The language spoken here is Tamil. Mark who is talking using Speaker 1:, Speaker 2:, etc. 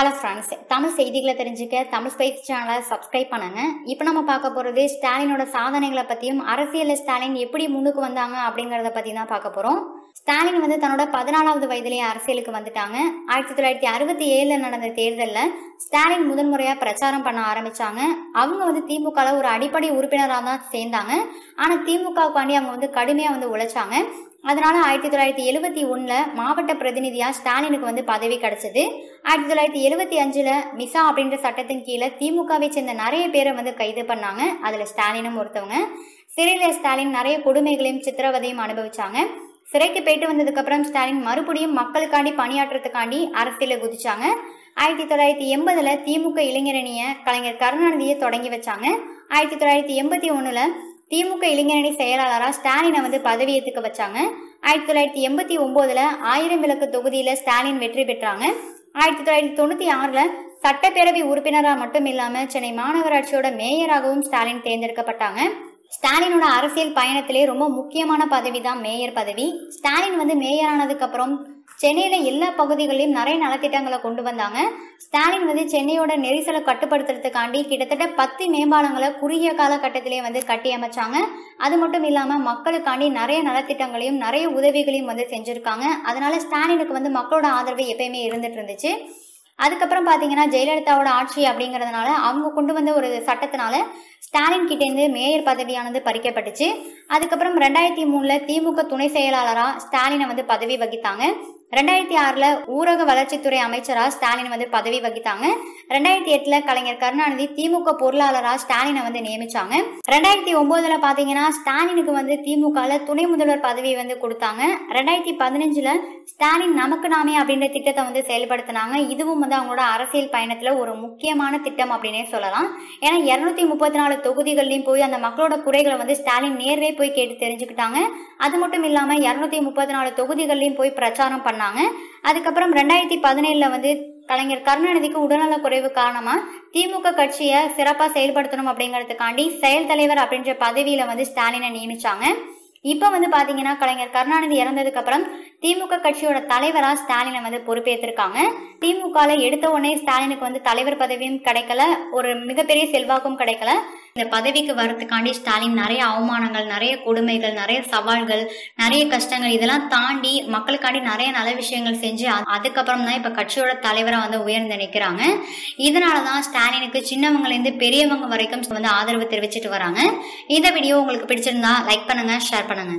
Speaker 1: ஹலோ ஃப்ரெண்ட்ஸ் தமிழ் செய்திகளை தெரிஞ்சுக்க தமிழ் ஸ்பைஸ் சேனலை சப்ஸ்கிரைப் பண்ணுங்க. இப்போ நம்ம பார்க்க போகிறது ஸ்டாலினோட சாதனைகளை பற்றியும் அரசியலில் ஸ்டாலின் எப்படி முன்னுக்கு வந்தாங்க அப்படிங்கிறத பற்றி தான் பார்க்க போகிறோம் ஸ்டாலின் வந்து தன்னோட பதினாலாவது வயதிலேயே அரசியலுக்கு வந்துட்டாங்க. ஆயிரத்தி தொள்ளாயிரத்தி அறுபத்தி ஏழில் நடந்த தேர்தலில் ஸ்டாலின் முதன்முறையாக பிரச்சாரம் பண்ண ஆரம்பித்தாங்க அவங்க வந்து திமுகவில் ஒரு அடிப்படை உறுப்பினராக தான் சேர்ந்தாங்க. ஆனால் திமுகவுக்காண்டி அவங்க வந்து கடுமையாக வந்து உழைச்சாங்க. அதனால் ஆயிரத்தி தொள்ளாயிரத்தி எழுபத்தி ஒன்றில் மாவட்ட பிரதிநிதியாக ஸ்டாலினுக்கு வந்து பதவி கிடச்சிது. ஆயிரத்தி தொள்ளாயிரத்தி எழுபத்தி அஞ்சில் மிசா அப்படின்ற சட்டத்தின் கீழே திமுகவை சேர்ந்த நிறைய பேரை வந்து கைது பண்ணாங்க. அதில் ஸ்டாலினும் ஒருத்தவங்க. சிறையில் ஸ்டாலின் நிறைய கொடுமைகளையும் சித்திரவதையும் அனுபவிச்சாங்க. சிறைக்கு போயிட்டு வந்ததுக்கப்புறம் ஸ்டாலின் மறுபடியும் மக்களுக்காண்டி பணியாற்றுறதுக்காண்டி அரசியலில் குதிச்சாங்க. ஆயிரத்தி தொள்ளாயிரத்தி எண்பதில் திமுக இளைஞரணியை கலைஞர் கருணாநிதியை தொடங்கி வச்சாங்க. ஆயிரத்தி தொள்ளாயிரத்தி எண்பத்தி ஒன்றில் திமுக இளைஞரணி செயலாளராக ஸ்டாலினை வந்து பதவியேற்றுக்க வச்சாங்க. ஆயிரத்தி தொள்ளாயிரத்தி எண்பத்தி ஒம்போதில் ஆயிரம் விளக்கு தொகுதியில் ஸ்டாலின் வெற்றி பெற்றாங்க. ஆயிரத்தி தொள்ளாயிரத்தி தொண்ணூற்றி ஆறில் சட்டப்பேரவை உறுப்பினராக மட்டும் இல்லாமல் சென்னை மாநகராட்சியோட மேயராகவும் ஸ்டாலின் தேர்ந்தெடுக்கப்பட்டாங்க. ஸ்டாலினோட அரசியல் பயணத்திலே ரொம்ப முக்கியமான பதவி தான் மேயர் பதவி. ஸ்டாலின் வந்து மேயர் ஆனதுக்கப்புறம் சென்னையில் எல்லா பகுதிகளிலும் நிறைய நலத்திட்டங்களை கொண்டு வந்தாங்க. ஸ்டாலின் வந்து சென்னையோட நெரிசலை கட்டுப்படுத்துறதுக்காண்டி கிட்டத்தட்ட பத்து மேம்பாலங்களை குறுகிய காலகட்டத்திலே வந்து கட்டி அமைச்சாங்க. அது மட்டும் இல்லாமல் மக்களுக்காண்டி நிறைய நலத்திட்டங்களையும் நிறைய உதவிகளையும் வந்து செஞ்சுருக்காங்க. அதனால ஸ்டாலினுக்கு வந்து மக்களோட ஆதரவு எப்பயுமே இருந்துட்டு இருந்துச்சு. அதுக்கப்புறம் பார்த்தீங்கன்னா ஜெயலலிதாவோட ஆட்சி அப்படிங்கிறதுனால அவங்க கொண்டு வந்த ஒரு சட்டத்தினால ஸ்டாலின் கிட்டேருந்து மேயர் பதவியானது பறிக்கப்பட்டுச்சு. அதுக்கப்புறம் ரெண்டாயிரத்தி மூணில் திமுக துணை செயலாளராக ஸ்டாலினை வந்து பதவி வகித்தாங்க. ரெண்டாயிரத்தி ஆறில் ஊரக வளர்ச்சித்துறை அமைச்சராக ஸ்டாலின் வந்து பதவி வகித்தாங்க. ரெண்டாயிரத்தி எட்டில் கலைஞர் கருணாநிதி திமுக பொருளாளராக ஸ்டாலினை வந்து நியமிச்சாங்க. ரெண்டாயிரத்தி ஒம்போதில் பார்த்தீங்கன்னா ஸ்டாலினுக்கு வந்து திமுகவில் துணை முதல்வர் பதவி வந்து கொடுத்தாங்க. ரெண்டாயிரத்தி பதினஞ்சில் ஸ்டாலின் நமக்கு நாமே அப்படின்ற திட்டத்தை வந்து செயல்படுத்தினாங்க. இதுவும் வந்து அவங்களோட அரசியல் பயணத்தில் ஒரு முக்கியமான திட்டம் அப்படின்னே சொல்லலாம். ஏன்னா இரநூத்தி முப்பத்தி நாலு தொகுதிகள்லையும் போய் அந்த மக்களோட குறைகளை வந்து ஸ்டாலின் நேர்வே போய் கேட்டு தெரிஞ்சுக்கிட்டாங்க. அது மட்டும் இல்லாமல் இரநூத்தி முப்பத்தி நாலு தொகுதிகள்லையும் போய் பிரச்சாரம் பண்ண பண்ணாங்க அதுக்கப்புறம் ரெண்டாயிரத்தி பதினேழில் வந்து கலைஞர் கருணாநிதிக்கு உடல்நல குறைவு காரணமா திமுக கட்சியை சிறப்பா செயல்படுத்தணும் அப்படிங்கிறதுக்காண்டி செயல் தலைவர் அப்படின்ற பதவியில வந்து ஸ்டாலினை நியமிச்சாங்க. இப்ப வந்து பாத்தீங்கன்னா கலைஞர் கருணாநிதி இறந்ததுக்கு அப்புறம் திமுக கட்சியோட தலைவரா ஸ்டாலினை வந்து பொறுப்பேற்றிருக்காங்க திமுக எடுத்த உடனே ஸ்டாலினுக்கு வந்து தலைவர் பதவியும் கிடைக்கல. ஒரு மிகப்பெரிய செல்வாக்கும் கிடைக்கல. இந்த பதவிக்கு வரத்துக்காண்டி ஸ்டாலின் நிறைய அவமானங்கள் நிறைய கொடுமைகள் நிறைய சவால்கள் நிறைய கஷ்டங்கள் இதெல்லாம் தாண்டி மக்களுக்காண்டி நிறைய நல்ல விஷயங்கள் செஞ்சு அதுக்கப்புறம் தான் இப்ப கட்சியோட தலைவராக வந்து உயர்ந்து நினைக்கிறாங்க இதனாலதான் ஸ்டாலினுக்கு சின்னவங்கலேருந்து பெரியவங்க வரைக்கும் வந்து ஆதரவு தெரிவிச்சிட்டு வராங்க. இந்த வீடியோ உங்களுக்கு பிடிச்சிருந்தா லைக் பண்ணுங்க ஷேர் பண்ணுங்க.